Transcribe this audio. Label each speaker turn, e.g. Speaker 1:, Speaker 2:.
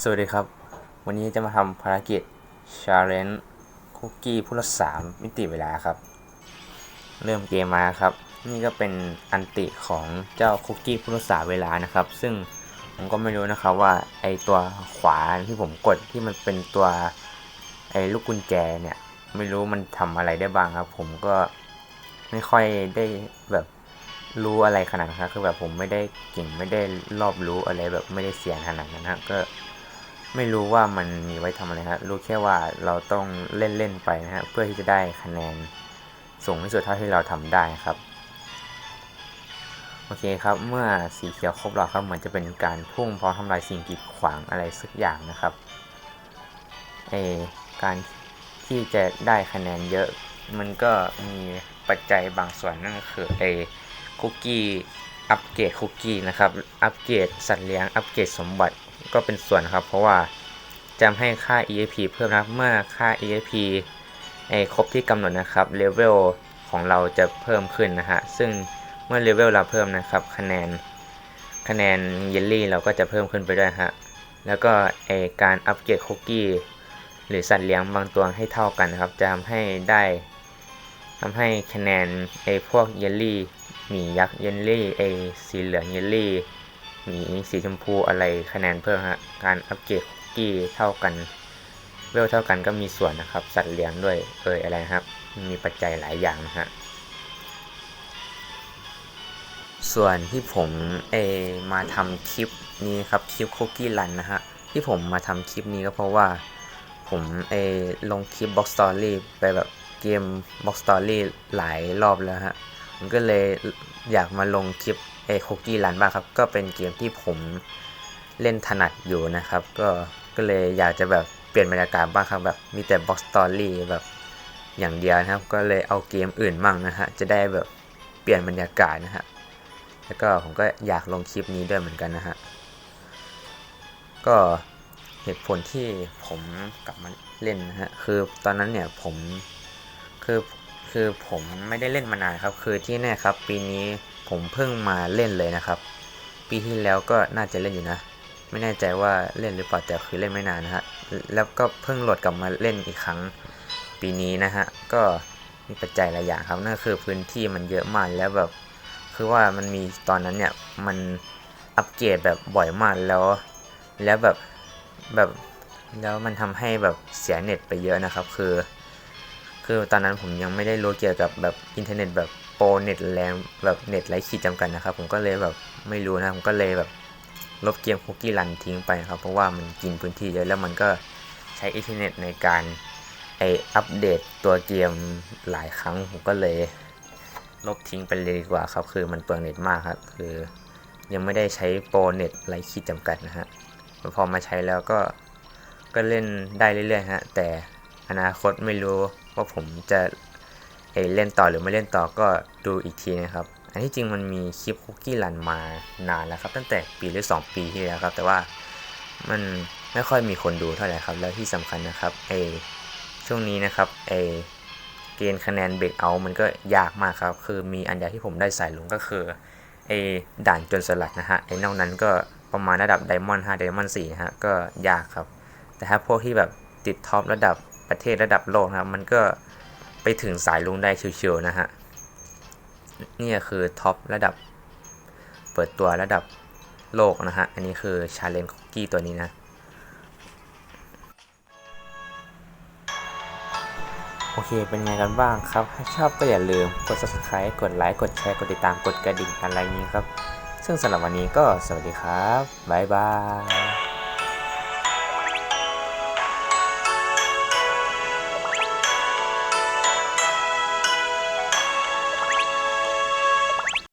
Speaker 1: สวัสดีครับ วันนี้จะมาทำภารกิจ Challenge คุกกี้ผู้รักษามมิติเวลาครับ เริ่มเกมมาครับ นี่ก็เป็นอันติของเจ้าคุกกี้ผู้รักษาเวลานะครับ ซึ่งผมก็ไม่รู้นะครับว่าไอตัวขวาที่ผมกดที่มันเป็นตัวไอลูกกุญแจเนี่ย ไม่รู้มันทำอะไรได้บ้างครับ ผมก็ไม่ค่อยได้แบบรู้อะไรขนาดนั้นครับคือแบบผมไม่ได้เก่งไม่ได้รอบรู้อะไรแบบไม่ได้เสียนขนาดนั้นนะก็ ไม่รู้ว่ามันมีไว้ทำอะไรครับรู้แค่ว่าเราต้องเล่นเล่นๆไปนะฮะเพื่อที่จะได้คะแนนสูงที่สุดเท่าที่เราทำได้ครับโอเคครับเมื่อสีเขียวครบแล้วครับเหมือนจะเป็นการพุ่งพร้อมทำลายสิ่งกีดขวางอะไรสักอย่างนะครับเออการที่จะได้คะแนนเยอะมันก็มีปัจจัยบางส่วนนั่นก็คือเอคุกกี้อัปเกรดคุกกี้นะครับ อัปเกรดสัตว์เลี้ยง อัปเกรดสมบัติ ก็เป็นส่วนครับ เพราะว่าจะให้ค่า EXP เพิ่มนะครับเมื่อค่า EXP ไอ้ครบที่กำหนดนะครับเลเวลของเราจะเพิ่มขึ้นนะฮะซึ่งเมื่อเลเวลเราเพิ่มนะครับ คะแนนคะแนนเยลลี่เราก็จะเพิ่มขึ้นไปด้วยฮะแล้วก็ไอการอัปเกรดคุกกี้หรือสัตว์เลี้ยงบางตัวให้เท่ากันนะครับ จะทำให้ได้ทำให้คะแนนไอพวกเยลลี่หมียักษ์เยลลี่ไอสีเหลืองเยลลี่ มีสีชมพูอะไรคะแนนเพิ่มฮะ การอัปเกรดคุกกี้เท่ากัน เวลเท่ากันก็มีส่วนนะครับ สัตว์เลี้ยงด้วย เอยอะไรนะครับ มีปัจจัยหลายอย่างนะฮะ ส่วนที่ผมเอมาทำคลิปนี้ครับ คลิปคุกกี้รันนะฮะ ที่ผมมาทำคลิปนี้ก็เพราะว่าผมเอลงคลิป Box Story ไปแบบเกม Box Story หลายรอบแล้วฮะผมก็เลยอยากมาลงคลิป เอคุกกี้รันบ้างครับ ก็เป็นเกมที่ผมเล่นถนัดอยู่นะครับ ก็ก็เลยอยากจะแบบเปลี่ยนบรรยากาศบ้างครับแบบมีแต่ Box Story แบบอย่างเดียวนะครับ ก็เลยเอาเกมอื่นมั่งนะฮะจะได้แบบเปลี่ยนบรรยากาศนะฮะแล้วก็ผมก็อยากลงคลิปนี้ด้วยเหมือนกันนะฮะก็เหตุผลที่ผมกลับมาเล่นนะฮะคือตอนนั้นเนี่ยผมคือคือผมไม่ได้เล่นมานานครับ คือที่แน่ครับปีนี้ ผมเพิ่งมาเล่นเลยนะครับ ปีที่แล้วก็น่าจะเล่นอยู่นะ ไม่แน่ใจว่าเล่นหรือเปล่าแต่คือเล่นไม่นานนะฮะแล้วก็เพิ่งโหลดกลับมาเล่นอีกครั้งปีนี้นะฮะก็มีปัจจัยหลายอย่างครับนั่นก็คือพื้นที่มันเยอะมากแล้วแบบ คือว่ามันมีตอนนั้นเนี่ยมันอัปเกรดแบบบ่อยมากแล้ว แล้วแบบแบบแล้วมันทำให้แบบเสียเน็ตไปเยอะนะครับ คือ คือตอนนั้นผมยังไม่ได้รู้เกี่ยวกับแบบอินเทอร์เน็ตแบบโปรเน็ตแรงแบบเน็ตไร้ขีดจำกัดนะครับ ผมก็เลยแบบไม่รู้นะผมก็เลยแบบลบเกมคุกกี้รันทิ้งไปนะครับ เพราะว่ามันกินพื้นที่เยอะแล้วมันก็ใช้อินเทอร์เน็ตในการไออัปเดตตัวเกมหลายครั้งผมก็เลย ลบทิ้งไปเลยดีกว่าครับ คือมันเปลืองเน็ตมากครับคือ ยังไม่ได้ใช้โปรเน็ตไร้ขีดจำกัดนะฮะพอมาใช้แล้วก็ก็เล่นได้เรื่อยๆฮะแต่อนาคตไม่รู้ ว่าผมจะเล่นต่อหรือไม่เล่นต่อก็ดูอีกทีนะครับ อันที่จริงมันมีคลิปคุกกี้รันมานานแล้วครับ ตั้งแต่ปีหรือ 2 ปีที่แล้วครับ แต่ว่ามันไม่ค่อยมีคนดูเท่าไหร่ครับ แล้วที่สำคัญนะครับไอช่วงนี้นะครับไอเกณฑ์คะแนนเบรกเอามันก็ยากมากครับ คือมีอันเดียวที่ผมได้สายลงก็คือไอด่านจนสลัดนะฮะไอนอกนั้นก็ประมาณระดับไดมอนด์5ไดมอนด์4ฮะก็ยากครับ แต่ถ้าพวกที่แบบติดท็อประดับ ประเทศระดับโลกนะครับ มันก็ไปถึงสายลุงได้ชิวๆนะฮะนี่คือท็อประดับ เปิดตัวระดับโลกนะฮะ อันนี้คือชาเลนจ์คุกกี้ตัวนี้นะ โอเค เป็นไงกันบ้างครับ ถ้าชอบก็อย่าลืมกด subscribe กดไลค์กดแชร์กดติดตามกดกระดิ่งอะไรนี้ครับ ซึ่งสำหรับวันนี้ก็สวัสดีครับ บ๊ายบาย